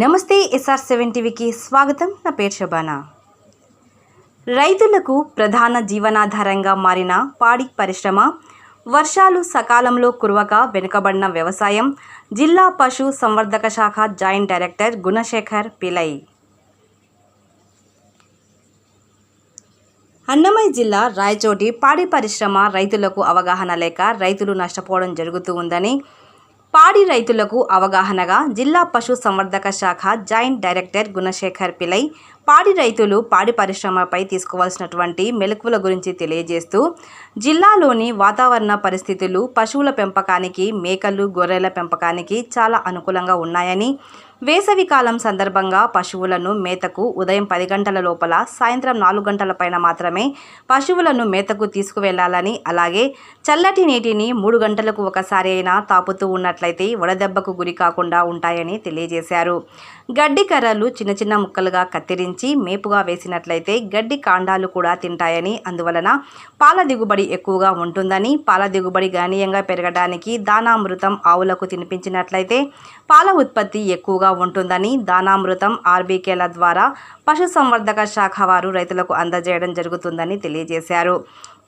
నమస్తే SR seven టీవీకి స్వాగతం. నా పేరు శోభానా. రైతులకు ప్రధాన జీవనాధారంగా మారిన పాడి పరిశ్రమ వర్షాలు సకాలంలో కురవక వెనుకబడిన వ్యవసాయం జిల్లా పశు సంవర్ధక శాఖ జాయింట్ డైరెక్టర్ గుణశేఖర్ పిలై. అన్నమయ్య జిల్లా రాయచోటి పాడి పరిశ్రమ రైతులకు అవగాహన లేక రైతులు నష్టపోవడం జరుగుతూ ఉందని పాడి రైతులకు అవగాహనగా జిల్లా పశు సంవర్ధక శాఖ జాయింట్ డైరెక్టర్ గుణశేఖర్ పిలై పాడి రైతులు పాడి పరిశ్రమపై తీసుకోవాల్సినటువంటి మెలకువల గురించి తెలియజేస్తూ జిల్లాలోని వాతావరణ పరిస్థితులు పశువుల పెంపకానికి మేకలు గొర్రెల పెంపకానికి చాలా అనుకూలంగా ఉన్నాయని వేసవి కాలం సందర్భంగా పశువులను మేతకు ఉదయం పది గంటల లోపల సాయంత్రం నాలుగు గంటల పైన మాత్రమే పశువులను మేతకు తీసుకువెళ్ళాలని అలాగే చల్లటి నీటిని మూడు గంటలకు ఒకసారి అయినా తాపుతూ ఉన్నట్లయితే వడదెబ్బకు గురి కాకుండా ఉంటాయని తెలియజేశారు. గడ్డి కర్రలు చిన్న చిన్న ముక్కలుగా కత్తిరించి మేపుగా వేసినట్లయితే గడ్డి కాండాలు కూడా తింటాయని అందువలన పాల దిగుబడి ఎక్కువగా ఉంటుందని పాల దిగుబడి గణనీయంగా పెరగడానికి దానామృతం ఆవులకు తినిపించినట్లయితే పాల ఉత్పత్తి ఎక్కువగా ఉంటుందని దానామృతం ఆర్బీకేల ద్వారా పశుసంవర్ధక శాఖ వారు రైతులకు అందజేయడం జరుగుతుందని తెలియజేశారు.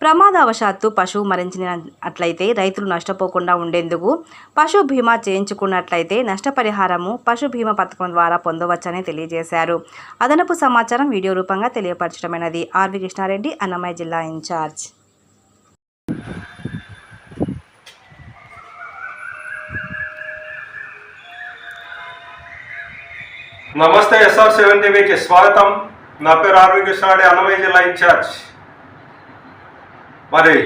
ప్రమాదవశాత్తు పశువు మరణించినట్లయితే రైతులు నష్టపోకుండా ఉండేందుకు పశు బీమా చేయించుకున్నట్లయితే నష్టపరిహారము పశు బీమా పథకం ద్వారా పొందవచ్చని తెలియజేశారు. అదనపు సమాచారం వీడియో రూపంగా తెలియపరచడమైనది. ఆర్వి కృష్ణారెడ్డి అన్నమయ్య జిల్లా ఇన్ఛార్జ్. నమస్తే ఎస్ఆర్ సెవెన్ టీవీకి స్వాగతం. నా పేరు ఆర్వి కృష్ణారెడ్డి అన్నమయ్య జిల్లా ఇన్ఛార్జ్. మరి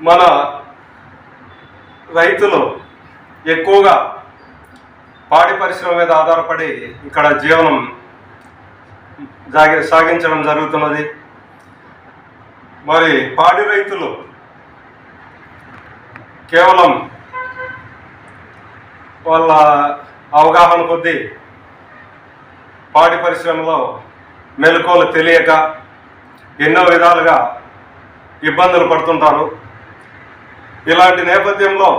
మన రైతులు ఎక్కువగా పాడి పరిశ్రమ మీద ఆధారపడి ఇక్కడ జీవనం జాగి సాగించడం జరుగుతున్నది. మరి పాడి రైతులు కేవలం వాళ్ళ అవగాహన కొద్దీ పాడి పరిశ్రమలో మెలకువలు తెలియక ఎన్నో విధాలుగా ఇబ్బందులు పడుతుంటారు. ఇలాంటి నేపథ్యంలో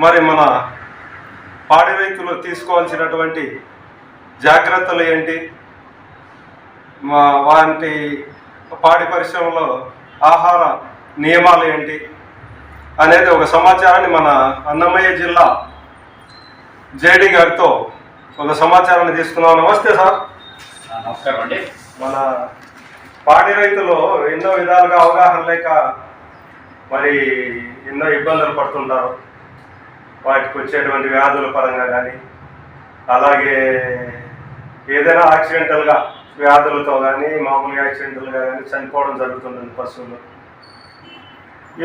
మరి మన పాడి రైతులు తీసుకోవాల్సినటువంటి జాగ్రత్తలు ఏంటి? వాటి పాడి పరిశ్రమలో ఆహార నియమాలు ఏంటి? అనేది ఒక సమాచారాన్ని మన అన్నమయ్య జిల్లా జేడి గారితో ఒక సమాచారాన్ని తీసుకున్నాం నమస్తే సార్. నమస్కారం అండి. మన పాడి రైతులు ఎన్నో విధాలుగా అవగాహన లేక మరి ఎన్నో ఇబ్బందులు పడుతుంటారు. వాటికి వచ్చేటువంటి వ్యాధుల పరంగా కానీ అలాగే ఏదైనా యాక్సిడెంటల్గా వ్యాధులతో కానీ మామూలుగా యాక్సిడెంటల్గా కానీ చనిపోవడం జరుగుతుంది పశువులు.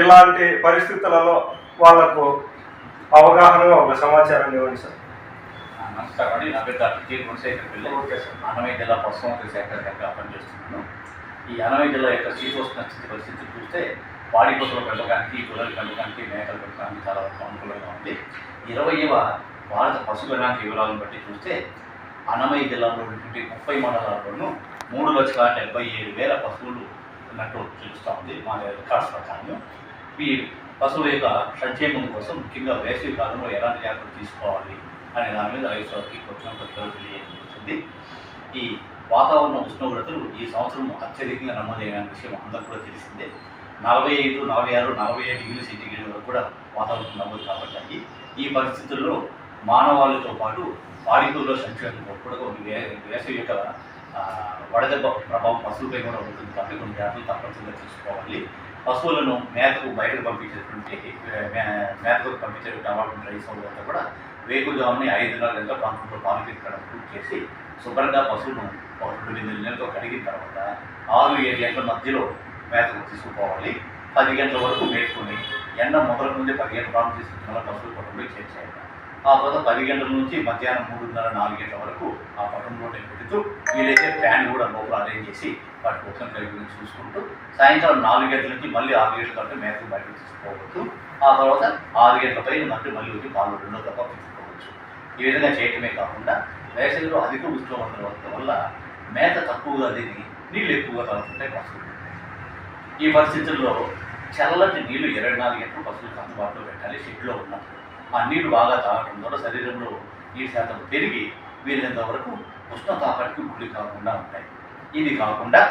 ఇలాంటి పరిస్థితులలో వాళ్ళకు అవగాహనగా ఒక సమాచారం ఇవ్వండి సార్. నమస్కారం అండి. నా పేరు డాక్టర్ టి గుణశేఖర్ పిల్ల. Okay sir. అన్నమయ్య జిల్లా పశుసంవర్ధక శాఖ పనిచేస్తున్నాను. ఈ అన్నమయ్య జిల్లా యొక్క శీతోష్ణ స్థితి పరిస్థితి చూస్తే పాడి పశువుల పెంపకానికి గొర్రెల పెంపకానికి మేకల పెంపకానికి చాలా వరకు అనుకూలంగా ఉంది. ఇరవైవ భారత పశు గణాంక వివరాలను బట్టి చూస్తే అనవై జిల్లాలో ఉన్నటువంటి ముప్పై మండలాల్లోనూ మూడు లక్షల డెబ్బై ఏడు వేల పశువులు ఉన్నట్టు చూపిస్తూ ఉంది మా రికార్డ్స్ ప్రకారం. ఈ పశువుల యొక్క సంక్షేమం కోసం ముఖ్యంగా వేసవి కాలంలో ఎలాంటి జాగ్రత్తలు తీసుకోవాలి అనే దాని మీద రైతులకి కొంచెం ప్రతికలు తెలియజేస్తుంది ఈ వాతావరణ ఉష్ణోగ్రతలు ఈ సంవత్సరం అత్యధికంగా నమోదైన విషయం అందరూ కూడా తెలిసిందే. నలభై ఐదు నలభై ఆరు నలభై ఏడు డిగ్రీ సెంటీగ్రేడ్ వరకు కూడా వాతావరణం నమోదు కాబట్టి ఈ పరిస్థితుల్లో మానవాళితో పాటు పాడికుల్లో సంక్షేమం కూడా కొన్ని వే వేసవి యొక్క వడదెబ్బ ప్రభావం పశువులపై కూడా ఉంటుంది కాబట్టి కొన్ని జాగ్రత్తలు తప్పనిసరిగా తీసుకోవాలి. పశువులను మేతకు బయటకు పంపించేటువంటి మే- మేతకు పంపించేటువంటి డెవలప్మెంట్ రైస్ అంతా కూడా వేకుజాముని ఐదున్నర గంటల ప్రాంతంలో పాలు పితకడం పూర్తి చేసి శుభ్రంగా పశువును ఒక రెండు నెలలతో కడిగిన తర్వాత ఆరు ఏడు గంటల మధ్యలో మేతకు తీసుకుపోవాలి. పది గంటల వరకు మేపుకొని ఎండ మొదల నుండి పదిహేను ప్రాంతం తీసుకున్న పశువులు పట్టణంలో చేర్చేయాలి ఆ తర్వాత పది గంటల నుంచి మధ్యాహ్నం మూడున్నర నాలుగు గంటల వరకు ఆ పట్టణంలో పెడుతూ వీలైతే ఫ్యాన్ కూడా లోపల అరేంజ్ చేసి వాటి కోసం కలిగి చూసుకుంటూ సాయంకాలం నాలుగు గంటల నుంచి మళ్ళీ ఆరు గంటల కంటే మేతకు బయటకు తీసుకోవచ్చు ఆ తర్వాత ఆరు గంటల పైన మళ్ళీ మళ్ళీ వచ్చి పాలు రెండో తప్ప తీసుకోవచ్చు ఈ విధంగా చేయటమే కాకుండా వేసవిలో అధిక ఉష్ణోగ్రతల వల్ల- వల్ల మేత తక్కువగా తిరిగి నీళ్ళు ఎక్కువగా తాగుతుంటాయి పశువులు ఈ పరిస్థితుల్లో చల్లటి నీళ్ళు ఇరవై నాలుగు గంటలు పశువులకు అందుబాటులో పెట్టాలి షెడ్లో ఉన్నప్పుడు ఆ నీళ్ళు బాగా తాగడం ద్వారా శరీరంలో నీటి శాతం పెరిగి వీలైనంత వరకు ఉష్ణతాపానికి గురి కాకుండా ఉంటాయి. ఇది కాకుండా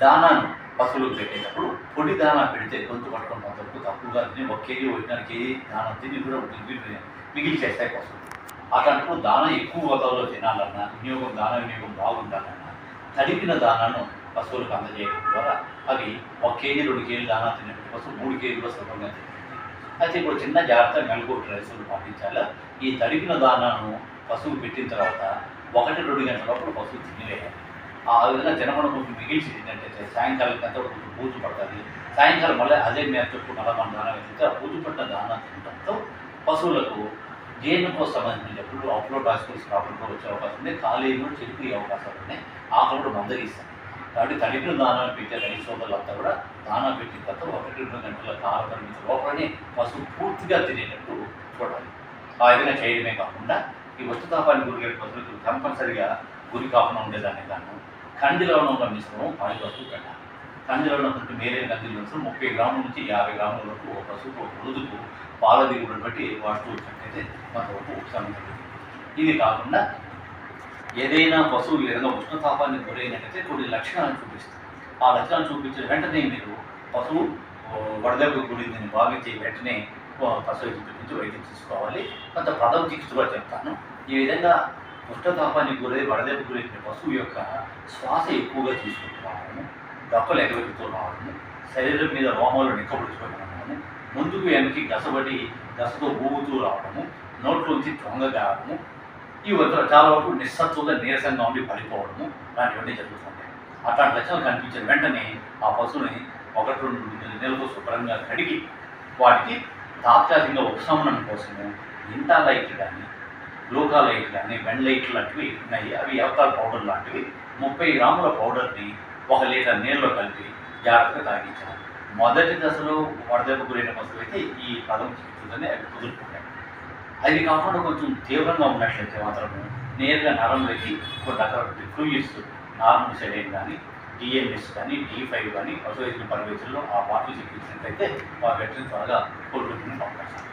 దానాను పశువులకు పెట్టేటప్పుడు పొడి దానా పెడితే గొంతు పట్టడం వరకు తక్కువగా తిని ఒక కేజీ ఒకటిన్నర కేజీ దానా తిని కూడా మిగిలి మిగిలిచేస్తాయి పశువులు. అట్లాంటప్పుడు దానా ఎక్కువ మోతాదులో తినాలన్నా వినియోగం దాన వినియోగం బాగుండాలన్నా తడిపిన దానాను పశువులకు అందజేయడం ద్వారా అవి ఒక కేజీ రెండు కేజీలు దానా తినేటువంటి పశువు మూడు కేజీలు సులభంగా తింటుంది. అయితే ఇప్పుడు చిన్న జాగ్రత్త మెలకువటి రైతులు పాటించాలా? ఈ తడిపిన దానాను పశువు పెట్టిన తర్వాత ఒకటి రెండు గంటల లోపల పశువు తినివేయాలి ఆ విధంగా తినకుండా కొంచెం మిగిల్చి ఏంటంటే సాయంకాలం అంతా కొంచెం పూజు పడుతుంది? సాయంకాలం మళ్ళీ అదే మేత చుట్టూ మళ్ళీ మన దానా వేస్తే ఆ పూజు పట్టిన దానా తినడంతో పశువులకు జీర్ణకోశ సంబంధించినప్పుడు అప్లో టాక్సిల్స్ ప్రాబ్లం వచ్చే అవకాశం ఉంది. కాలేజీలో చెడిపోయే అవకాశాలు ఉన్నాయి ఆకలి కూడా మందగిస్తాం కాబట్టి తడిపిన దానాలు పెట్టే రైతు సోదరులంతా కూడా దానా పెట్టిన తర్వాత ఒకటి రెండు గంటల కాల పరిమితి లోపలనే పశువు పూర్తిగా తినేటట్టు చూడాలి. ఆ విధంగా చేయడమే కాకుండా ఈ వస్తుతాపానికి గురిగే పశువులకు కంపల్సరిగా గురి కాకుండా ఉండేదాన్ని కాను. కందిలో ఉన్న మిశ్రమం పాడి పశువు పెట్టాలి. కందిలో ఉన్నటువంటి మేలైన కందిలో ముప్పై గ్రాముల నుంచి యాభై గ్రాముల వరకు ఒక పసుపు ఒక రోజుకు పాల దిగుబడిని బట్టి వాడుతూ వచ్చినట్టయితే మనకు ఉపశమనం కలుగుతుంది ఇది కాకుండా ఏదైనా పశువు ఏదైనా ఉష్ణతాపాన్ని గురైనట్టయితే కొన్ని లక్షణాలను చూపిస్తుంది. ఆ లక్షణాలు చూపించిన వెంటనే మీరు పశువు వడదెబ్బకు గురిందని భావించి వెంటనే పశువు చూపించి వైద్యం తీసుకోవాలి. కొంత ప్రథమ చికిత్స కూడా చెప్తాను. ఈ విధంగా ఉష్ణతాపాన్ని గురై వడదెబ్బ గురైన పశువు యొక్క శ్వాస ఎక్కువగా తీసుకుంటూ రావడము దప్పలు రావడము శరీరం మీద రోమాలు నిక్కబడుచుకొని రావడము ముందుకు వెనక్కి గసబడి గసతో ఊగుతూ రావడము నోట్లోంచి చొంగగారము ఈ వద్ద చాలా వరకు నిస్సత్వంగా నీరసంగా ఉండి పడిపోవడము లాంటివన్నీ జరుగుతుంటాయి. అట్లాంటి లక్షణాలు కనిపించిన వెంటనే ఆ పశువుని ఒకటి రెండు నెలలు శుభ్రంగా కడిగి వాటికి తాత్కాలికంగా ఉపశమనం కోసము ఇంత లైట్లు కానీ గ్లూకా లైట్లు కానీ వెన్ లైట్లు లాంటివి ఉన్నాయి అవి ఎవతాల పౌడర్ లాంటివి ముప్పై గ్రాముల పౌడర్ని ఒక లీటర్ నీళ్ళలో కలిపి జాగ్రత్తగా తాగించాలి. మొదటి దశలో వడదెబ్బ గురైన పశువు అయితే ఈ పదం చికిత్సలోనే అవి కుదురుకుంటాయి. అది కాకుండా కొంచెం తీవ్రంగా ఉన్నట్లయితే మాత్రము నేరుగా నరంలోకి కొన్ని రకాల ఫ్లూయిడ్స్ నార్మల్ సెడైన్ కానీ డిఎంఎస్ కానీ డి ఫైవ్ కానీ పశువైద్య పరివేశంలో ఆ బాటిల్ చికిత్సినట్లయితే ఆ వెంటనే త్వరగా కోలుకునే అవకాశాలు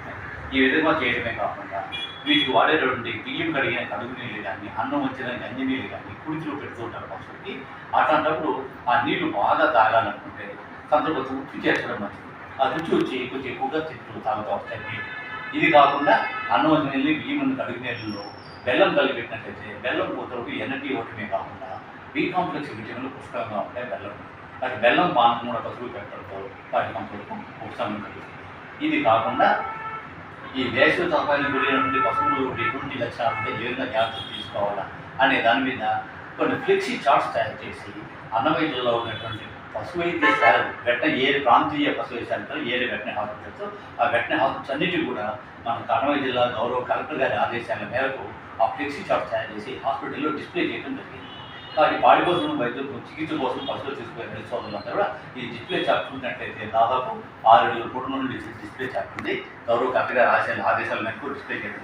ఈ విధంగా చేయడమే కాకుండా వీటికి వాడేటటువంటి బియ్యం కడిగిన కడుగు నీళ్ళు కానీ అన్నం వచ్చిన గంజి నీళ్ళు కానీ కుడితిలో పెడుతూ ఉంటారు పక్షులకి. అట్లాంటప్పుడు ఆ నీళ్ళు బాగా తాగాలనుకుంటే కొంత కొంచెం ఉప్పు చేర్చడం మంచిది. ఆ రుచి వచ్చి కొంచెం ఎక్కువగా చెట్లు తాగుతూ వస్తాయి ఇది కాకుండా అన్నం వచ్చిన నీళ్ళు బియ్యం కడుగు నీళ్ళలో బెల్లం కలిపెట్టినట్లయితే బెల్లం కూతురుకు ఎనర్జీ ఇవ్వటమే కాకుండా బి కాంప్లెక్స్ విటమిన్లు పుష్కలంగా ఉంటాయి బెల్లం. వాటి బెల్లం పానకం కూడా పసుపు పెట్టడంతో వాటి కంపులకు ఉపశమనం కలుగుతుంది. ఇది కాకుండా ఈ వేసవి తాపానికి గురైనటువంటి పశువులు ఎటువంటి లక్షణాలు ఉంటే ఏ విధంగా జాగ్రత్తలు తీసుకోవాలా అనే దాని మీద కొన్ని ఫ్లెక్సీ చార్ట్స్ తయారు చేసి అన్నవైద్యంలో ఉన్నటువంటి పశు వైద్య వెట్న వెంటనే ఏ ప్రాంతీయ పశు వైద్య సెంటర్ ఏ వెంటనే హాస్పిటల్స్ ఆ వెంటనే హాస్పిటల్స్ అన్నిటి కూడా మన కన్నమయ్య జిల్లా గౌరవ కలెక్టర్ గారి ఆదేశాల మేరకు ఆ ఫ్లెక్సీ చార్ట్స్ తయారు చేసి హాస్పిటల్లో డిస్ప్లే చేయడం జరిగింది. ఈ పాడి కోసం వైద్యులు చికిత్స కోసం పశువులు తీసుకునే సోదరులంతా కూడా ఈ డిస్ప్లే చార్ట్ దాదాపు ఆరు ఏడు కోట్ల నుండి డిస్ప్లే చార్ట్ ఉంది. గౌరవ కలెక్టర్ గారి ఆదేశాల ఆదేశాల మేరకు డిస్ప్లే చేయడం